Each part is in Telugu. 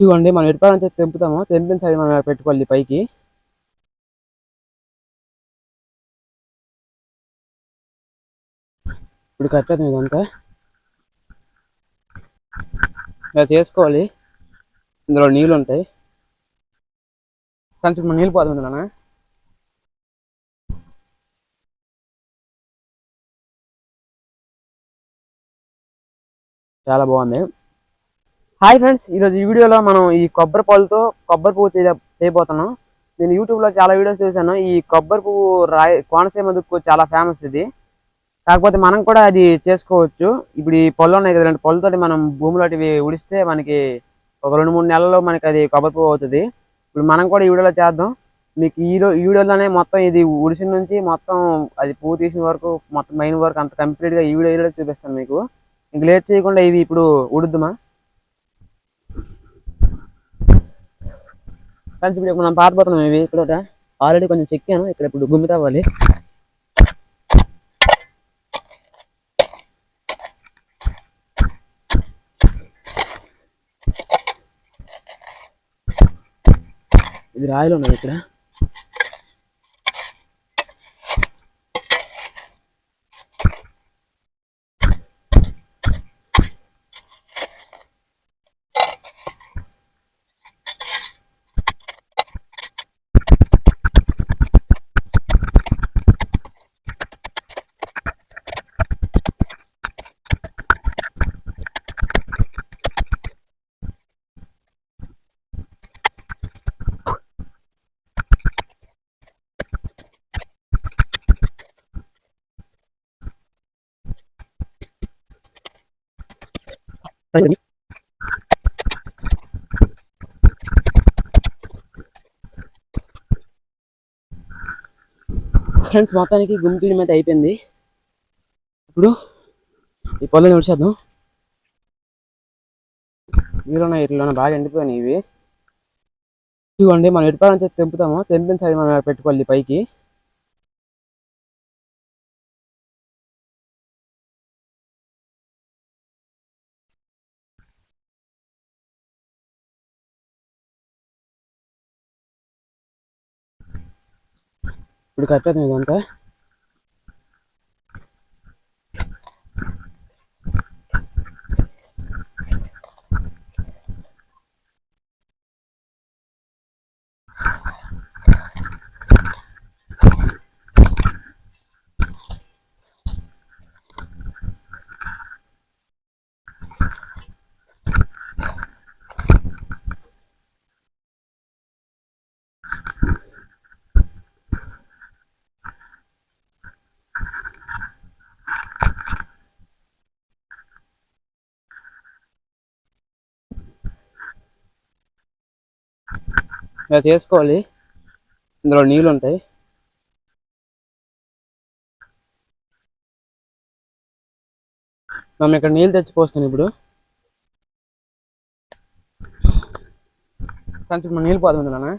ఇదిగోండి మనం ఎడిపాలంటే తెంపుతాము తెంపిన సైడ్ మనం పెట్టుకోవాలి పైకి. ఇప్పుడు కట్టేద్దాం ఇదంతా. ఇలా చేసుకోవాలి. ఇందులో నీళ్ళు ఉంటాయి. కొంచెం మనం నీళ్ళు పోతుంది నాన్న చాలా బాగుంది. హాయ్ ఫ్రెండ్స్ ఈరోజు ఈ వీడియోలో మనం ఈ కొబ్బరి పాలతో కొబ్బరి పువ్వు చేయ చేయబోతున్నాం. నేను యూట్యూబ్లో చాలా వీడియోస్ చూశాను. ఈ కొబ్బరి పువ్వు రాయి కోనసీమ దుక్కు చాలా ఫేమస్ ఇది. కాకపోతే మనం కూడా అది చేసుకోవచ్చు. ఇప్పుడు ఈ పళ్ళు ఉన్నాయి కదా రెండు పళ్ళతోటి మనం భూమిలోటివి ఉడిస్తే మనకి ఒక రెండు మూడు నెలల్లో మనకి అది కొబ్బరి పువ్వు అవుతుంది. ఇప్పుడు మనం కూడా ఈ వీడియోలో చేద్దాం. మీకు ఈ ఈ వీడియోలోనే మొత్తం ఇది ఉడిసిన నుంచి మొత్తం అది పువ్వు తీసిన వరకు మొత్తం మైన వరకు అంత కంప్లీట్గా ఈ వీడియోలో చూపిస్తాను మీకు. ఇంక లేట్ చేయకుండా ఇవి ఇప్పుడు ఉడుద్దుమా? ఫ్రెండ్స్ ఇప్పుడు మనం పాతపోతున్నాం ఇవి ఇక్కడ ఆల్రెడీ కొంచెం చెక్కాను. ఇక్కడ ఇప్పుడు గుమ్మి తవ్వాలి ఇది రాయలు ఉన్నాయి ఇక్కడ. ఫ్రెండ్స్ మొత్తానికి గుమ్మి మీద అయిపోయింది. ఇప్పుడు ఈ పొలం ఉడిచేద్దాం వీళ్ళలో ఇట్లా బాగా ఎండిపోయినాయి ఇవి. ఇదిగోండి మనం ఎడిపాలంటే తెంపుతాము తెంపిన సైడ్ మనం పెట్టుకోవాలి పైకి. ఇప్పుడు కట్టేది ఇదంతా. ఇలా చేసుకోవాలి. ఇందులో నీళ్ళు ఉంటాయి. మనం ఇక్కడ నీళ్ళు తెచ్చి పోస్తాను ఇప్పుడు. కొంచెం మనం నీళ్ళు పోతుంది నాన్న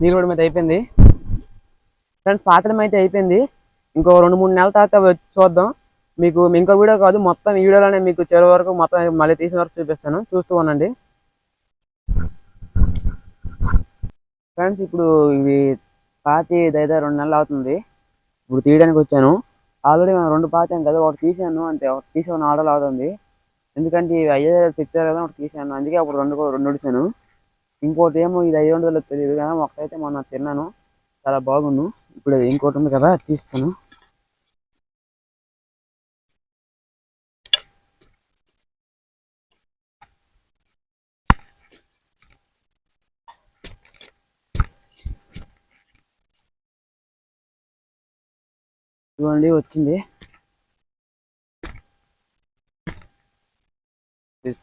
నీళ్ళు కూడా మీద అయిపోయింది. ఫ్రెండ్స్ పాత్రం అయితే అయిపోయింది. ఇంకో రెండు మూడు నెలల తర్వాత చూద్దాం. మీకు ఇంకో వీడియో కాదు మొత్తం ఈ వీడియోలోనే మీకు చివరి వరకు మొత్తం మళ్ళీ తీసిన వరకు చూపిస్తాను. చూస్తూ ఉండండి. ఫ్రెండ్స్ ఇప్పుడు ఇవి పాతి అయితే రెండు నెలలు అవుతుంది. ఇప్పుడు తీయడానికి వచ్చాను. ఆల్రెడీ మనం రెండు పాతాం కదా ఒకటి తీసాను అంతే. ఒకటి తీసి ఆర్డర్ అవుతుంది. ఎందుకంటే ఇవి అయ్యే తెచ్చారు కదా ఒకటి తీసాను. అందుకే అప్పుడు రెండు కూడా- రెండు ఉడిచాను. ఇంకోటి ఏమో ఇది ఐదు వందలు తెలియదు కానీ ఒకటైతే మొన్న తిన్నాను. చాలా బాగుండు ఇప్పుడు ఇంకోటి ఉంది కదా తీస్తాను. ఇదిగోండి వచ్చింది. ఇది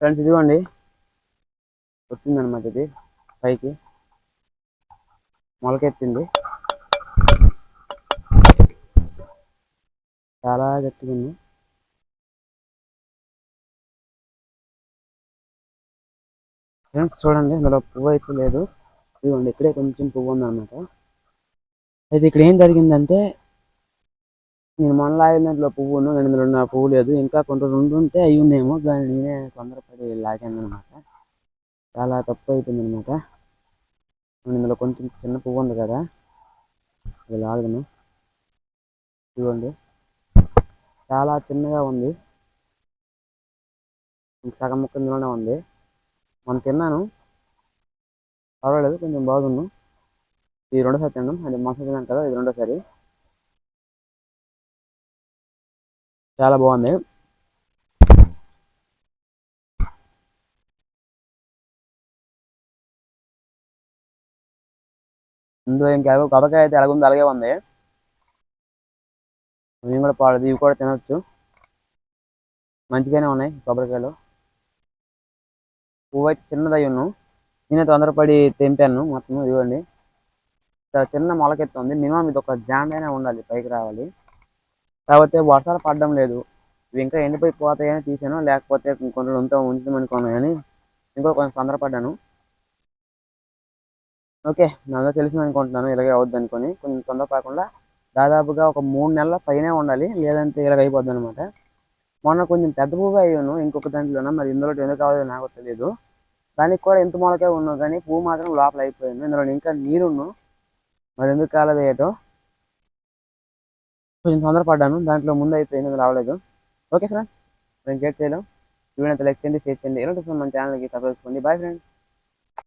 ఫ్రెండ్స్ ఇదిగోండి. వచ్చిందనమాట ఇది. పైకి. మొలకెత్తింది. చాలా గట్టిగా ఉంది. ఫ్రెండ్స్ చూడండి. ఇందులో పువ్వు అయితే లేదు. ఇదిగోండి ఇక్కడే కొంచెం పువ్వు ఉందన్నమాట. అయితే ఇక్కడ ఏం జరిగిందంటే నేను మొన్న లాగిన పువ్వును నేను ఇందులో ఉన్న పువ్వు లేదు. ఇంకా కొంత రెండు ఉంటే అయి ఉన్నాయేమో దాన్ని నేనే తొందరపడి లాగానమాట చాలా తప్పు అయిపోయింది అనమాట ఇందులో కొంచెం చిన్న పువ్వు ఉంది కదా అది లాగను. ఇదిగోండి. చాలా చిన్నగా ఉంది. సగం ముక్క ఇందులోనే ఉంది. మనం తిన్నాను. పర్వాలేదు కొంచెం బాగుండు ఇది రెండోసారి తిన్నాం అది మొదటి తిన్నాను కదా ఇది రెండోసారి. చాలా బాగుంది. ఇందులో ఇంకా కొబ్బరికాయ అయితే ఎలాగుందో అలాగే ఉంది. మేము కూడా పాడదు ఇవి కూడా తినొచ్చు. మంచిగానే ఉన్నాయి కొబ్బరికాయలు. పువ్వు అయితే చిన్నదై ఉన్నాం నేనే తొందరపడి తెంపాను మొత్తం ఇవ్వండి చిన్న మొలకెత్తుంది మినిమం ఇది ఒక జాండ్ అయినా ఉండాలి పైకి రావాలి. కాకపోతే వర్షాలు పడడం లేదు. ఇవి ఇంకా ఎండిపోయి పోతాయని తీసాను. లేకపోతే కొంచెం ఉంటే ఉంచుదామనుకున్నాను కానీ ఇంకా కొంచెం తొందరపడ్డాను ఓకే నాకు తెలిసింది అనుకుంటున్నాను ఇలాగే అవుద్ది అనుకొని కొంచెం తొందర పడకుండా దాదాపుగా ఒక మూడు నెలల పైనే ఉండాలి. లేదంటే ఇలాగ అయిపోద్ది అనమాట మొన్న కొంచెం పెద్ద పువ్వు అయ్యాను. ఇంకొక దాంట్లోనే? మరి ఇందులో ఎందుకు కావాలో నాకు తెలియదు దానికి కూడా ఎంత మొలకే ఉన్నావు కానీ పువ్వు మాత్రం లోపల అయిపోయింది. ఇందులో ఇంకా నీరును మరి ఎందుకు కాలేదు ఏటో? కొంచెం తొందరపడ్డాను. దాంట్లో ముందు అయిపోయింది అది రావలేదు. ఓకే ఫ్రెండ్స్ నేను గేట్ చేయలేం. వీడియో లైక్ చేయండి షేర్ చేయండి. ఇలాంటి మన ఛానల్కి సబ్స్క్రైబ్ చేసుకోండి బాయ్ ఫ్రెండ్స్